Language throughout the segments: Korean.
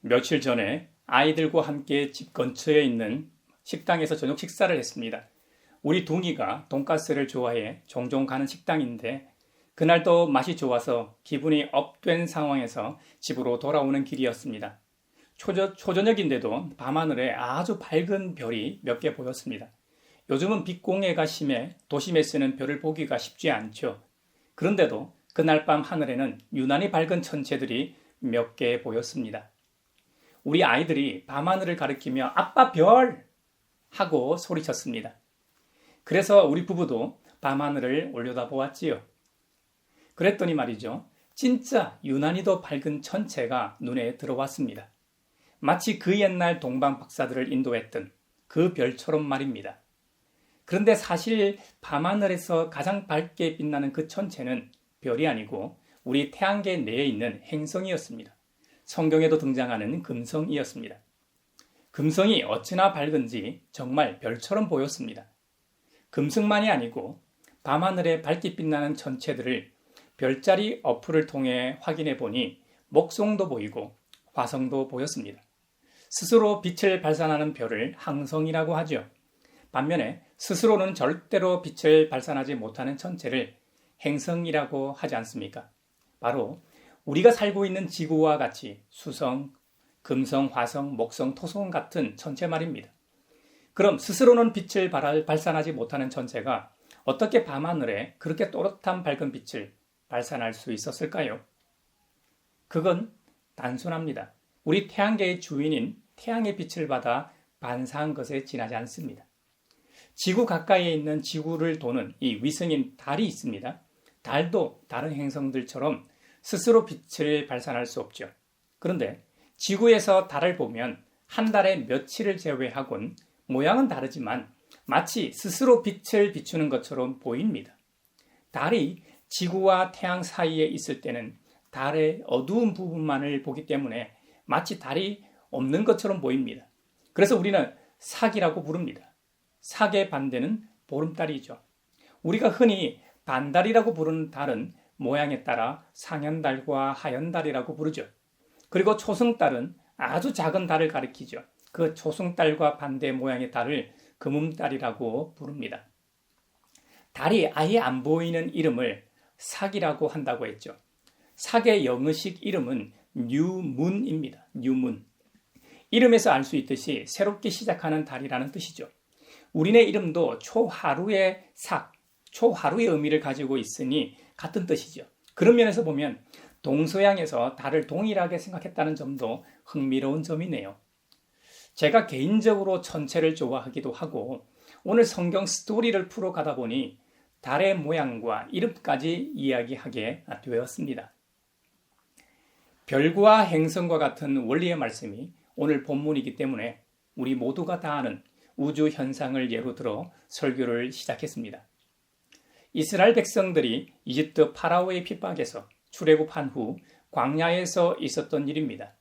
며칠 전에 아이들과 함께 집 근처에 있는 식당에서 저녁 식사를 했습니다. 우리 둥이가 돈가스를 좋아해 종종 가는 식당인데 그날도 맛이 좋아서 기분이 업된 상황에서 집으로 돌아오는 길이었습니다. 초저, 초저녁인데도 밤하늘에 아주 밝은 별이 몇 개 보였습니다. 요즘은 빛공해가 심해 도심에 쓰는 별을 보기가 쉽지 않죠. 그런데도 그날 밤 하늘에는 유난히 밝은 천체들이 몇 개 보였습니다. 우리 아이들이 밤하늘을 가리키며 아빠 별! 하고 소리쳤습니다. 그래서 우리 부부도 밤하늘을 올려다 보았지요. 그랬더니 말이죠. 진짜 유난히도 밝은 천체가 눈에 들어왔습니다. 마치 그 옛날 동방 박사들을 인도했던 그 별처럼 말입니다. 그런데 사실 밤하늘에서 가장 밝게 빛나는 그 천체는 별이 아니고 우리 태양계 내에 있는 행성이었습니다. 성경에도 등장하는 금성이었습니다. 금성이 어찌나 밝은지 정말 별처럼 보였습니다. 금성만이 아니고 밤하늘에 밝게 빛나는 천체들을 별자리 어플을 통해 확인해 보니 목성도 보이고 화성도 보였습니다. 스스로 빛을 발산하는 별을 항성이라고 하죠. 반면에 스스로는 절대로 빛을 발산하지 못하는 천체를 행성이라고 하지 않습니까? 바로 우리가 살고 있는 지구와 같이 수성, 금성, 화성, 목성, 토성 같은 천체 말입니다. 그럼 스스로는 빛을 발산하지 못하는 천체가 어떻게 밤하늘에 그렇게 또렷한 밝은 빛을 발산할 수 있었을까요? 그건 단순합니다. 우리 태양계의 주인인 태양의 빛을 받아 반사한 것에 지나지 않습니다. 지구 가까이에 있는 지구를 도는 이 위성인 달이 있습니다. 달도 다른 행성들처럼 스스로 빛을 발산할 수 없죠. 그런데 지구에서 달을 보면 한 달에 며칠을 제외하곤 모양은 다르지만 마치 스스로 빛을 비추는 것처럼 보입니다. 달이 지구와 태양 사이에 있을 때는 달의 어두운 부분만을 보기 때문에 마치 달이 없는 것처럼 보입니다. 그래서 우리는 사기라고 부릅니다. 사계 반대는 보름달이죠. 우리가 흔히 반달이라고 부르는 달은 모양에 따라 상현달과 하현달이라고 부르죠. 그리고 초승달은 아주 작은 달을 가리키죠. 그 초승달과 반대 모양의 달을 금음달이라고 부릅니다. 달이 아예 안 보이는 이름을 사기라고 한다고 했죠. 사계 영어식 이름은 뉴문입니다. 뉴문. 이름에서 알 수 있듯이 새롭게 시작하는 달이라는 뜻이죠. 우리네 이름도 초하루의 삭, 초하루의 의미를 가지고 있으니 같은 뜻이죠. 그런 면에서 보면 동서양에서 달을 동일하게 생각했다는 점도 흥미로운 점이네요. 제가 개인적으로 천체를 좋아하기도 하고 오늘 성경 스토리를 풀어가다 보니 달의 모양과 이름까지 이야기하게 되었습니다. 별과 행성과 같은 원리의 말씀이 오늘 본문이기 때문에 우리 모두가 다 아는 우주 현상을 예로 들어 설교를 시작했습니다. 이스라엘 백성들이 이집트 파라오의 핍박에서 출애굽한 후 광야에서 있었던 일입니다.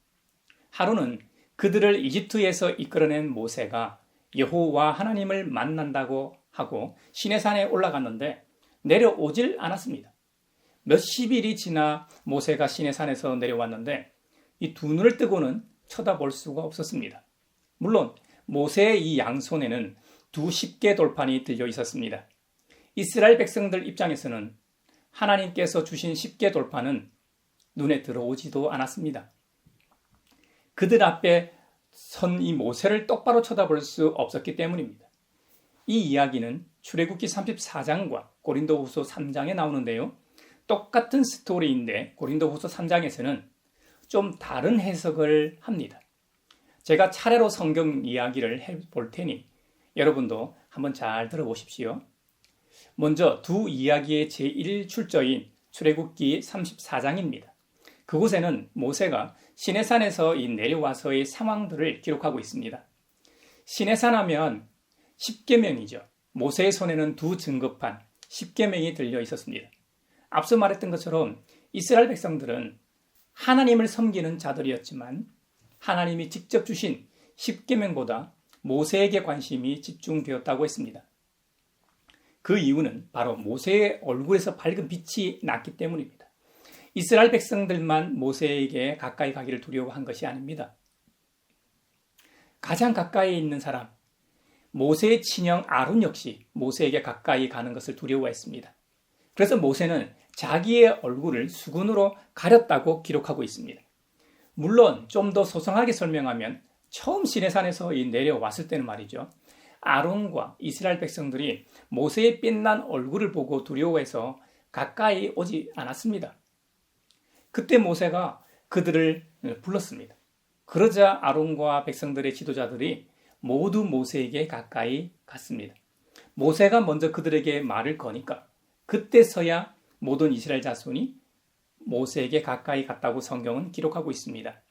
하루는 그들을 이집트에서 이끌어낸 모세가 여호와 하나님을 만난다고 하고 시내산에 올라갔는데 내려오질 않았습니다. 몇십 일이 지나 모세가 시내산에서 내려왔는데 이 두 눈을 뜨고는 쳐다볼 수가 없었습니다. 물론 모세의 이 양손에는 두 십계 돌판이 들려 있었습니다. 이스라엘 백성들 입장에서는 하나님께서 주신 십계 돌판은 눈에 들어오지도 않았습니다. 그들 앞에 선 이 모세를 똑바로 쳐다볼 수 없었기 때문입니다. 이 이야기는 출애굽기 34장과 고린도후서 3장에 나오는데요. 똑같은 스토리인데 고린도후서 3장에서는 좀 다른 해석을 합니다. 제가 차례로 성경 이야기를 해 볼 테니 여러분도 한번 잘 들어보십시오. 먼저 두 이야기의 제1출처인 출애굽기 34장입니다. 그곳에는 모세가 시내산에서 내려와서의 상황들을 기록하고 있습니다. 시내산 하면 10계명이죠. 모세의 손에는 두 증거판 10계명이 들려 있었습니다. 앞서 말했던 것처럼 이스라엘 백성들은 하나님을 섬기는 자들이었지만 하나님이 직접 주신 10계명보다 모세에게 관심이 집중되었다고 했습니다. 그 이유는 바로 모세의 얼굴에서 밝은 빛이 났기 때문입니다. 이스라엘 백성들만 모세에게 가까이 가기를 두려워한 것이 아닙니다. 가장 가까이 있는 사람, 모세의 친형 아론 역시 모세에게 가까이 가는 것을 두려워했습니다. 그래서 모세는 자기의 얼굴을 수군으로 가렸다고 기록하고 있습니다. 물론 좀 더 소상하게 설명하면 처음 시내산에서 내려왔을 때는 말이죠. 아론과 이스라엘 백성들이 모세의 빛난 얼굴을 보고 두려워해서 가까이 오지 않았습니다. 그때 모세가 그들을 불렀습니다. 그러자 아론과 백성들의 지도자들이 모두 모세에게 가까이 갔습니다. 모세가 먼저 그들에게 말을 거니까 그때서야 모든 이스라엘 자손이 모세에게 가까이 갔다고 성경은 기록하고 있습니다.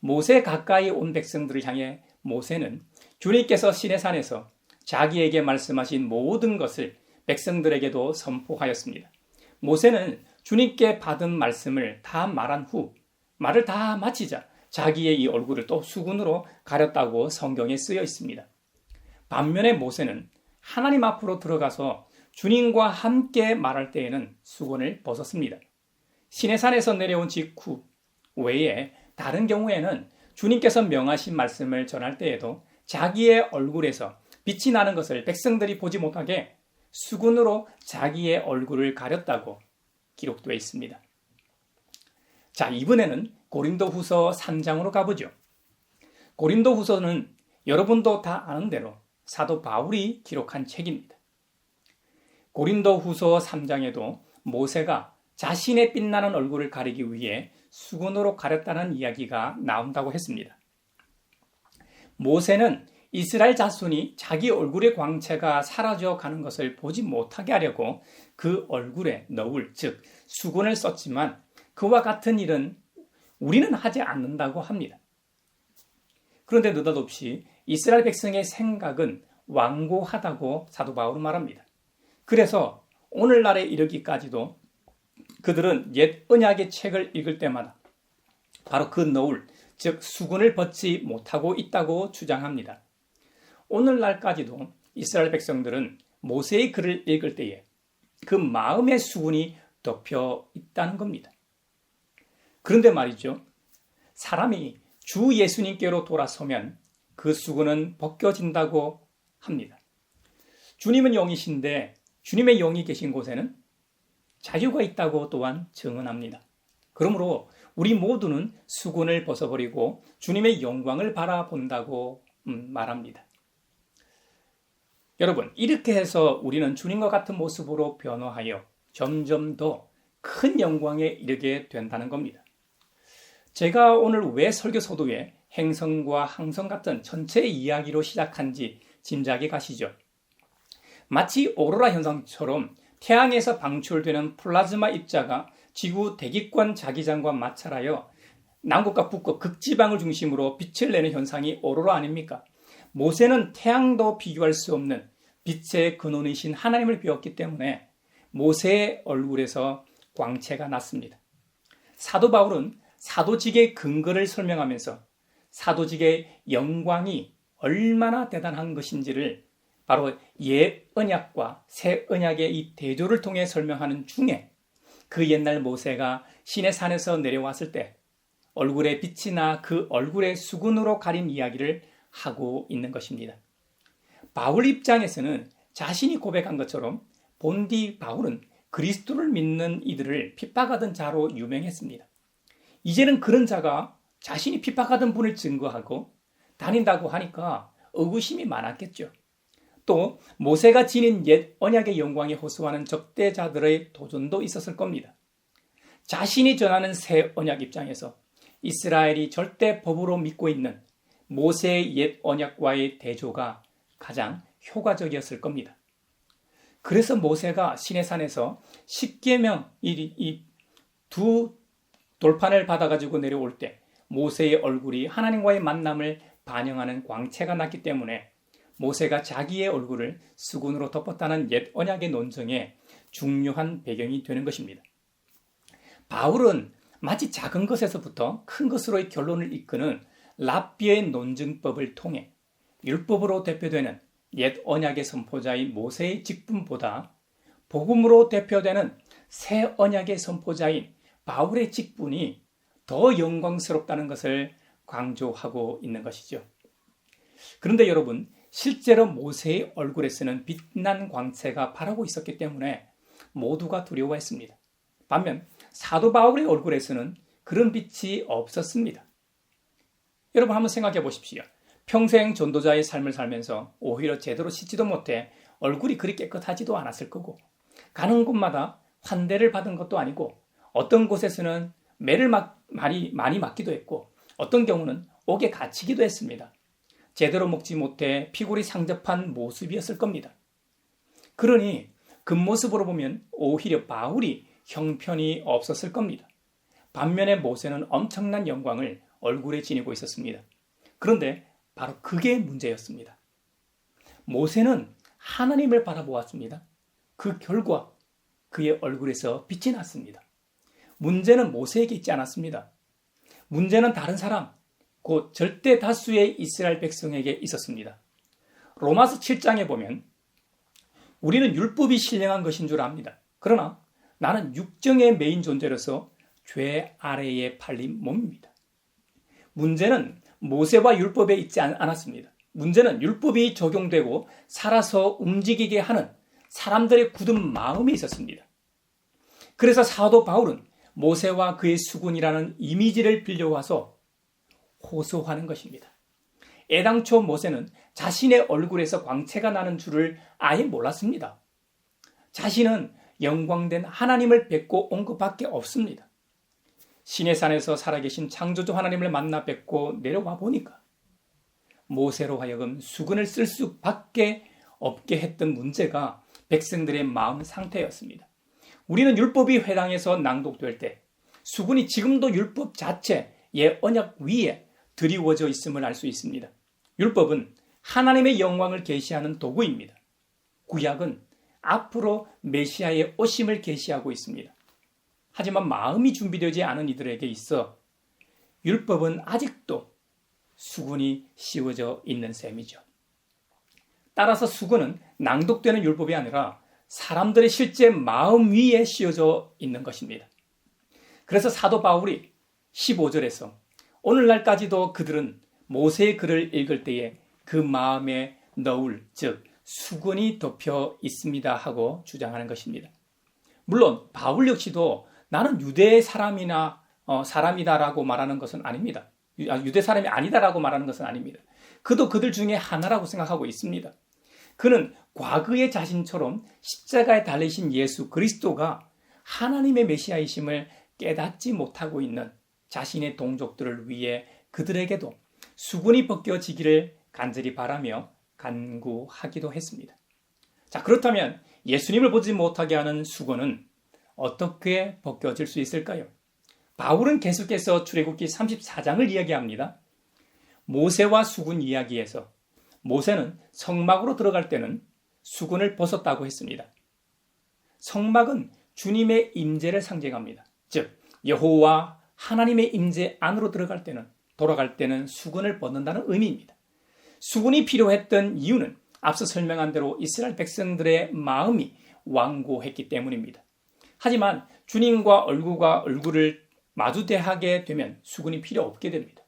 모세 가까이 온 백성들을 향해 모세는 주님께서 시내산에서 자기에게 말씀하신 모든 것을 백성들에게도 선포하였습니다. 모세는 주님께 받은 말씀을 다 말한 후 말을 다 마치자 자기의 이 얼굴을 또 수군으로 가렸다고 성경에 쓰여 있습니다. 반면에 모세는 하나님 앞으로 들어가서 주님과 함께 말할 때에는 수건을 벗었습니다. 시내산에서 내려온 직후 외에 다른 경우에는 주님께서 명하신 말씀을 전할 때에도 자기의 얼굴에서 빛이 나는 것을 백성들이 보지 못하게 수군으로 자기의 얼굴을 가렸다고 기록되어 있습니다. 자, 이번에는 고린도 후서 3장으로 가보죠. 고린도 후서는 여러분도 다 아는 대로 사도 바울이 기록한 책입니다. 고린도 후서 3장에도 모세가 자신의 빛나는 얼굴을 가리기 위해 수건으로 가렸다는 이야기가 나온다고 했습니다. 모세는 이스라엘 자손이 자기 얼굴의 광채가 사라져 가는 것을 보지 못하게 하려고 그 얼굴에 너울, 즉, 수건을 썼지만 그와 같은 일은 우리는 하지 않는다고 합니다. 그런데 느닷없이 이스라엘 백성의 생각은 완고하다고 사도 바울은 말합니다. 그래서 오늘날에 이르기까지도 그들은 옛 언약의 책을 읽을 때마다 바로 그 너울, 즉 수군을 벗지 못하고 있다고 주장합니다. 오늘날까지도 이스라엘 백성들은 모세의 글을 읽을 때에 그 마음의 수군이 덮여 있다는 겁니다. 그런데 말이죠. 사람이 주 예수님께로 돌아서면 그 수군은 벗겨진다고 합니다. 주님은 영이신데 주님의 영이 계신 곳에는 자유가 있다고 또한 증언합니다. 그러므로 우리 모두는 수군을 벗어버리고 주님의 영광을 바라본다고 음, 말합니다. 여러분, 이렇게 해서 우리는 주님과 같은 모습으로 변화하여 점점 더 큰 영광에 이르게 된다는 겁니다. 제가 오늘 왜 설교 소도에 행성과 항성 같은 전체 이야기로 시작한지 짐작이 가시죠? 마치 오로라 현상처럼 태양에서 방출되는 플라즈마 입자가 지구 대기권 자기장과 마찰하여 남극과 북극 극지방을 중심으로 빛을 내는 현상이 오로라 아닙니까? 모세는 태양도 비교할 수 없는 빛의 근원이신 하나님을 배웠기 때문에 모세의 얼굴에서 광채가 났습니다. 사도 바울은 사도직의 근거를 설명하면서 사도직의 영광이 얼마나 대단한 것인지를 바로 옛 언약과 새 언약의 이 대조를 통해 설명하는 중에 그 옛날 모세가 신의 산에서 내려왔을 때 얼굴에 빛이 나 그 얼굴의 수군으로 가린 이야기를 하고 있는 것입니다. 바울 입장에서는 자신이 고백한 것처럼 본디 바울은 그리스도를 믿는 이들을 핍박하던 자로 유명했습니다. 이제는 그런 자가 자신이 핍박하던 분을 증거하고 다닌다고 하니까 의구심이 많았겠죠. 또 모세가 지닌 옛 언약의 영광에 호소하는 적대자들의 도전도 있었을 겁니다. 자신이 전하는 새 언약 입장에서 이스라엘이 절대 법으로 믿고 있는 모세의 옛 언약과의 대조가 가장 효과적이었을 겁니다. 그래서 모세가 시내산에서 10계명 이두 돌판을 받아가지고 내려올 때 모세의 얼굴이 하나님과의 만남을 반영하는 광채가 났기 때문에 모세가 자기의 얼굴을 수군으로 덮었다는 옛 언약의 논증에 중요한 배경이 되는 것입니다. 바울은 마치 작은 것에서부터 큰 것으로의 결론을 이끄는 랍비의 논증법을 통해 율법으로 대표되는 옛 언약의 선포자인 모세의 직분보다 복음으로 대표되는 새 언약의 선포자인 바울의 직분이 더 영광스럽다는 것을 강조하고 있는 것이죠. 그런데 여러분, 실제로 모세의 얼굴에서는 빛난 광채가 바라고 있었기 때문에 모두가 두려워했습니다. 반면 사도 바울의 얼굴에서는 그런 빛이 없었습니다. 여러분 한번 생각해 보십시오. 평생 전도자의 삶을 살면서 오히려 제대로 씻지도 못해 얼굴이 그리 깨끗하지도 않았을 거고 가는 곳마다 환대를 받은 것도 아니고 어떤 곳에서는 매를 많이, 많이 맞기도 했고 어떤 경우는 옥에 갇히기도 했습니다. 제대로 먹지 못해 피골이 상접한 모습이었을 겁니다. 그러니 그 모습으로 보면 오히려 바울이 형편이 없었을 겁니다. 반면에 모세는 엄청난 영광을 얼굴에 지니고 있었습니다. 그런데 바로 그게 문제였습니다. 모세는 하나님을 바라보았습니다. 그 결과 그의 얼굴에서 빛이 났습니다. 문제는 모세에게 있지 않았습니다. 문제는 다른 사람, 곧 절대 다수의 이스라엘 백성에게 있었습니다. 로마서 7장에 보면 우리는 율법이 신령한 것인 줄 압니다. 그러나 나는 육정의 메인 존재로서 죄 아래에 팔린 몸입니다. 문제는 모세와 율법에 있지 않았습니다. 문제는 율법이 적용되고 살아서 움직이게 하는 사람들의 굳은 마음이 있었습니다. 그래서 사도 바울은 모세와 그의 수군이라는 이미지를 빌려와서 호소하는 것입니다. 애당초 모세는 자신의 얼굴에서 광채가 나는 줄을 아예 몰랐습니다. 자신은 영광된 하나님을 뵙고 온 것밖에 없습니다. 신의 산에서 살아계신 창조주 하나님을 만나 뵙고 내려와 보니까 모세로 하여금 수근을 쓸 수밖에 없게 했던 문제가 백성들의 마음 상태였습니다. 우리는 율법이 회당에서 낭독될 때 수군이 지금도 율법 자체 예 언약 위에 드리워져 있음을 알 수 있습니다. 율법은 하나님의 영광을 계시하는 도구입니다. 구약은 앞으로 메시아의 오심을 계시하고 있습니다. 하지만 마음이 준비되지 않은 이들에게 있어 율법은 아직도 수군이 씌워져 있는 셈이죠. 따라서 수군은 낭독되는 율법이 아니라 사람들의 실제 마음 위에 씌워져 있는 것입니다. 그래서 사도 바울이 15절에서 오늘날까지도 그들은 모세의 글을 읽을 때에 그 마음에 넣을 즉 수군이 덮여 있습니다 하고 주장하는 것입니다. 물론 바울 역시도 나는 유대 사람이나 어, 사람이다라고 말하는 것은 아닙니다. 아, 유대 사람이 아니다라고 말하는 것은 아닙니다. 그도 그들 중에 하나라고 생각하고 있습니다. 그는 과거의 자신처럼 십자가에 달리신 예수 그리스도가 하나님의 메시아이심을 깨닫지 못하고 있는 자신의 동족들을 위해 그들에게도 수군이 벗겨지기를 간절히 바라며 간구하기도 했습니다. 자, 그렇다면 예수님을 보지 못하게 하는 수건은 어떻게 벗겨질 수 있을까요? 바울은 계속해서 출애굽기 34장을 이야기합니다. 모세와 수군 이야기에서 모세는 성막으로 들어갈 때는 수군을 벗었다고 했습니다. 성막은 주님의 임재를 상징합니다. 즉 여호와 하나님의 임재 안으로 들어갈 때는 돌아갈 때는 수군을 벗는다는 의미입니다. 수군이 필요했던 이유는 앞서 설명한 대로 이스라엘 백성들의 마음이 완고했기 때문입니다. 하지만 주님과 얼굴과 얼굴을 마주대하게 되면 수군이 필요 없게 됩니다.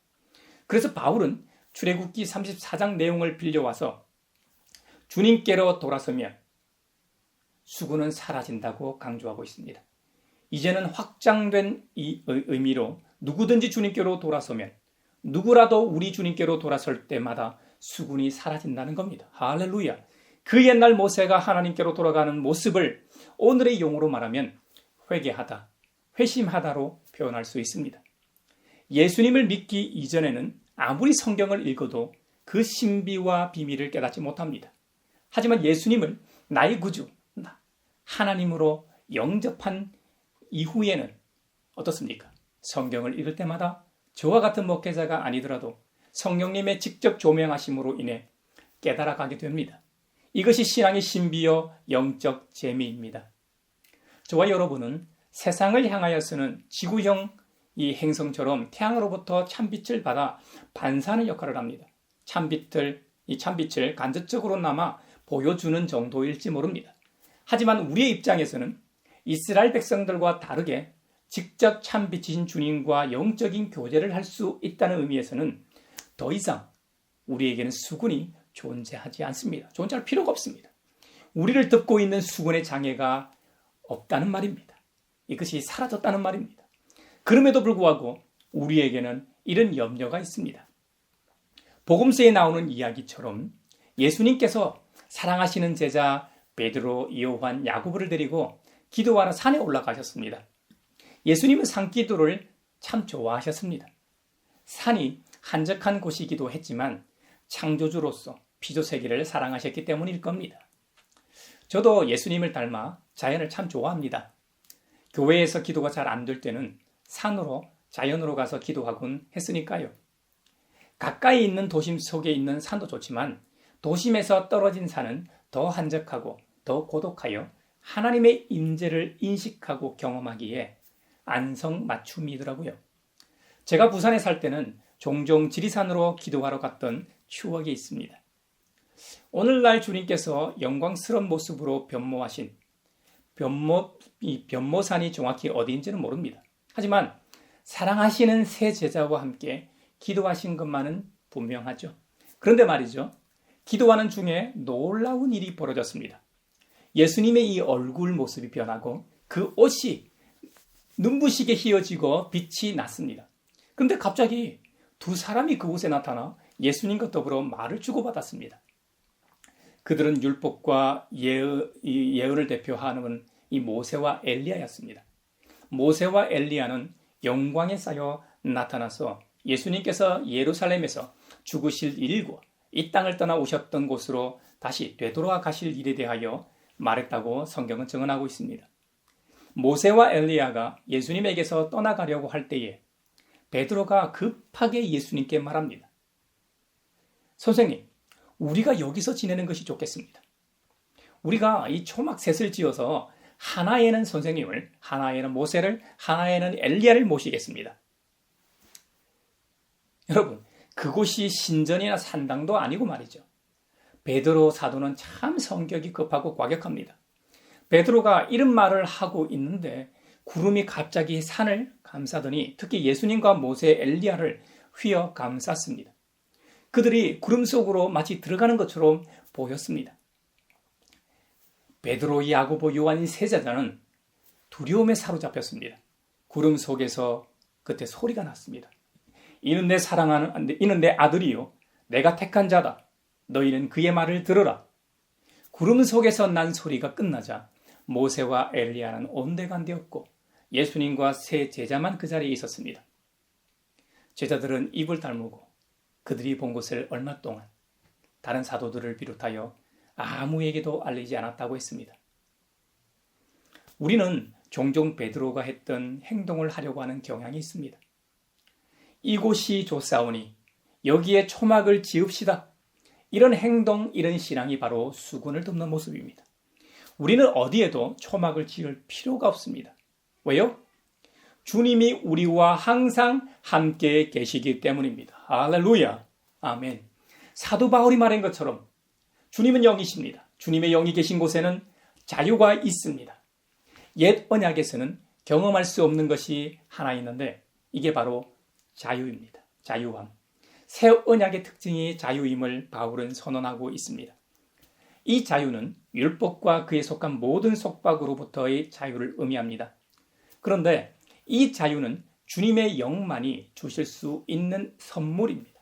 그래서 바울은 출애굽기 34장 내용을 빌려와서 주님께로 돌아서면 수군은 사라진다고 강조하고 있습니다. 이제는 확장된 이 의미로 누구든지 주님께로 돌아서면 누구라도 우리 주님께로 돌아설 때마다 수군이 사라진다는 겁니다. 할렐루야. 그 옛날 모세가 하나님께로 돌아가는 모습을 오늘의 용어로 말하면 회개하다, 회심하다로 표현할 수 있습니다. 예수님을 믿기 이전에는 아무리 성경을 읽어도 그 신비와 비밀을 깨닫지 못합니다. 하지만 예수님을 나의 구주, 하나님으로 영접한 이후에는 어떻습니까? 성경을 읽을 때마다 저와 같은 목회자가 아니더라도 성령님의 직접 조명하심으로 인해 깨달아가게 됩니다. 이것이 신앙의 신비여 영적 재미입니다. 저와 여러분은 세상을 향하여서는 지구형 이 행성처럼 태양으로부터 찬빛을 받아 반사하는 역할을 합니다. 찬빛을 이 찬빛을 간접적으로나마 보여주는 정도일지 모릅니다. 하지만 우리의 입장에서는 이스라엘 백성들과 다르게 직접 참빛이신 주님과 영적인 교제를 할 수 있다는 의미에서는 더 이상 우리에게는 수군이 존재하지 않습니다. 존재할 필요가 없습니다. 우리를 덮고 있는 수군의 장애가 없다는 말입니다. 이것이 사라졌다는 말입니다. 그럼에도 불구하고 우리에게는 이런 염려가 있습니다. 복음서에 나오는 이야기처럼 예수님께서 사랑하시는 제자 베드로, 요한, 야고보를 데리고 기도하러 산에 올라가셨습니다. 예수님은 산기도를 참 좋아하셨습니다. 산이 한적한 곳이기도 했지만 창조주로서 피조세계를 사랑하셨기 때문일 겁니다. 저도 예수님을 닮아 자연을 참 좋아합니다. 교회에서 기도가 잘 안 될 때는 산으로 자연으로 가서 기도하곤 했으니까요. 가까이 있는 도심 속에 있는 산도 좋지만 도심에서 떨어진 산은 더 한적하고 더 고독하여 하나님의 임재를 인식하고 경험하기에 안성 맞춤이더라고요. 제가 부산에 살 때는 종종 지리산으로 기도하러 갔던 추억이 있습니다. 오늘날 주님께서 영광스러운 모습으로 변모하신 변모, 이 변모산이 정확히 어디인지는 모릅니다. 하지만 사랑하시는 새 제자와 함께 기도하신 것만은 분명하죠. 그런데 말이죠. 기도하는 중에 놀라운 일이 벌어졌습니다. 예수님의 이 얼굴 모습이 변하고 그 옷이 눈부시게 휘어지고 빛이 났습니다. 그런데 갑자기 두 사람이 그곳에 나타나 예수님과 더불어 말을 주고받았습니다. 그들은 율법과 예언을 대표하는 이 모세와 엘리야였습니다. 모세와 엘리야는 영광에 쌓여 나타나서 예수님께서 예루살렘에서 죽으실 일과 이 땅을 떠나 오셨던 곳으로 다시 되돌아 가실 일에 대하여 말했다고 성경은 증언하고 있습니다. 모세와 엘리야가 예수님에게서 떠나가려고 할 때에 베드로가 급하게 예수님께 말합니다. 선생님, 우리가 여기서 지내는 것이 좋겠습니다. 우리가 이 초막셋을 지어서 하나에는 선생님을, 하나에는 모세를, 하나에는 엘리야를 모시겠습니다. 여러분, 그곳이 신전이나 산당도 아니고 말이죠. 베드로 사도는 참 성격이 급하고 과격합니다. 베드로가 이런 말을 하고 있는데 구름이 갑자기 산을 감싸더니 특히 예수님과 모세 엘리야를 휘어 감쌌습니다. 그들이 구름 속으로 마치 들어가는 것처럼 보였습니다. 베드로, 야고보, 요한인 세 제자는 두려움에 사로잡혔습니다. 구름 속에서 그때 소리가 났습니다. 이는 내 사랑하는 이는 내 아들이요 내가 택한 자다. 너희는 그의 말을 들어라. 구름 속에서 난 소리가 끝나자 모세와 엘리야는 온데간데없고 예수님과 세 제자만 그 자리에 있었습니다. 제자들은 입을 다물고 그들이 본 것을 얼마 동안 다른 사도들을 비롯하여 아무에게도 알리지 않았다고 했습니다. 우리는 종종 베드로가 했던 행동을 하려고 하는 경향이 있습니다. 이곳이 좋사오니 여기에 초막을 지읍시다. 이런 행동, 이런 신앙이 바로 수군을 덮는 모습입니다. 우리는 어디에도 초막을 지을 필요가 없습니다. 왜요? 주님이 우리와 항상 함께 계시기 때문입니다. 할렐루야. 아멘. 사도 바울이 말한 것처럼 주님은 영이십니다. 주님의 영이 계신 곳에는 자유가 있습니다. 옛 언약에서는 경험할 수 없는 것이 하나 있는데 이게 바로 자유입니다. 자유함. 새 언약의 특징이 자유임을 바울은 선언하고 있습니다. 이 자유는 율법과 그에 속한 모든 속박으로부터의 자유를 의미합니다. 그런데 이 자유는 주님의 영만이 주실 수 있는 선물입니다.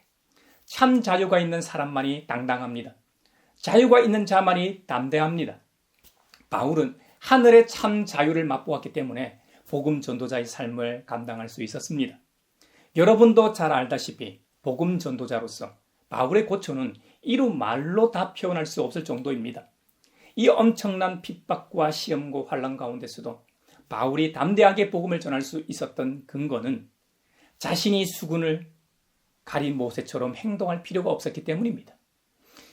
참 자유가 있는 사람만이 당당합니다. 자유가 있는 자만이 담대합니다. 바울은 하늘의 참 자유를 맛보았기 때문에 복음 전도자의 삶을 감당할 수 있었습니다. 여러분도 잘 알다시피 복음 전도자로서 바울의 고초는 이루 말로 다 표현할 수 없을 정도입니다. 이 엄청난 핍박과 시험과 환란 가운데서도 바울이 담대하게 복음을 전할 수 있었던 근거는 자신이 수군을 가린 모세처럼 행동할 필요가 없었기 때문입니다.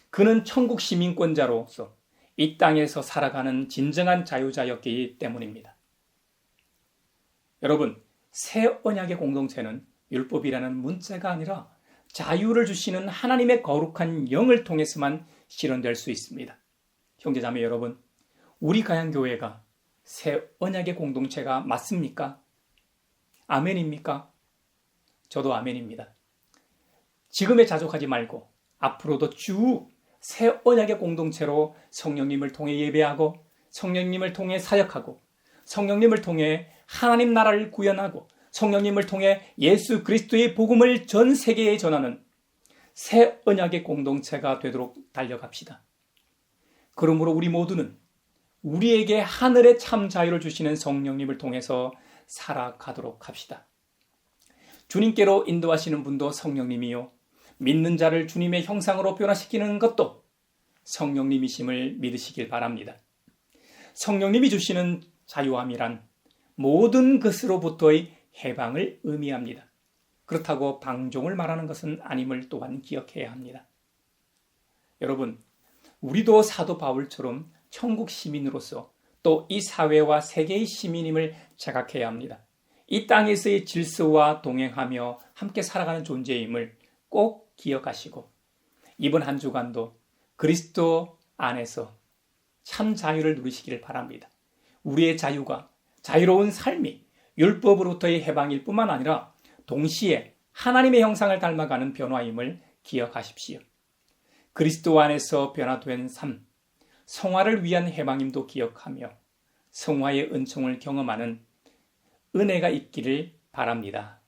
그는 천국 시민권자로서 이 땅에서 살아가는 진정한 자유자였기 때문입니다. 여러분, 새 언약의 공동체는 율법이라는 문자가 아니라 자유를 주시는 하나님의 거룩한 영을 통해서만 실현될 수 있습니다. 형제자매 여러분, 우리 가양교회가 새 언약의 공동체가 맞습니까? 아멘입니까? 저도 아멘입니다. 지금에 자족하지 말고 앞으로도 쭉 새 언약의 공동체로 성령님을 통해 예배하고 성령님을 통해 사역하고 성령님을 통해 하나님 나라를 구현하고 성령님을 통해 예수 그리스도의 복음을 전 세계에 전하는 새 언약의 공동체가 되도록 달려갑시다. 그러므로 우리 모두는 우리에게 하늘의 참 자유를 주시는 성령님을 통해서 살아가도록 합시다. 주님께로 인도하시는 분도 성령님이요. 믿는 자를 주님의 형상으로 변화시키는 것도 성령님이심을 믿으시길 바랍니다. 성령님이 주시는 자유함이란 모든 것으로부터의 해방을 의미합니다. 그렇다고 방종을 말하는 것은 아님을 또한 기억해야 합니다. 여러분, 우리도 사도 바울처럼 천국 시민으로서 또 이 사회와 세계의 시민임을 자각해야 합니다. 이 땅에서의 질서와 동행하며 함께 살아가는 존재임을 꼭 기억하시고 이번 한 주간도 그리스도 안에서 참 자유를 누리시기를 바랍니다. 우리의 자유가 자유로운 삶이 율법으로부터의 해방일 뿐만 아니라 동시에 하나님의 형상을 닮아가는 변화임을 기억하십시오. 그리스도 안에서 변화된 삶, 성화를 위한 해방임도 기억하며 성화의 은총을 경험하는 은혜가 있기를 바랍니다.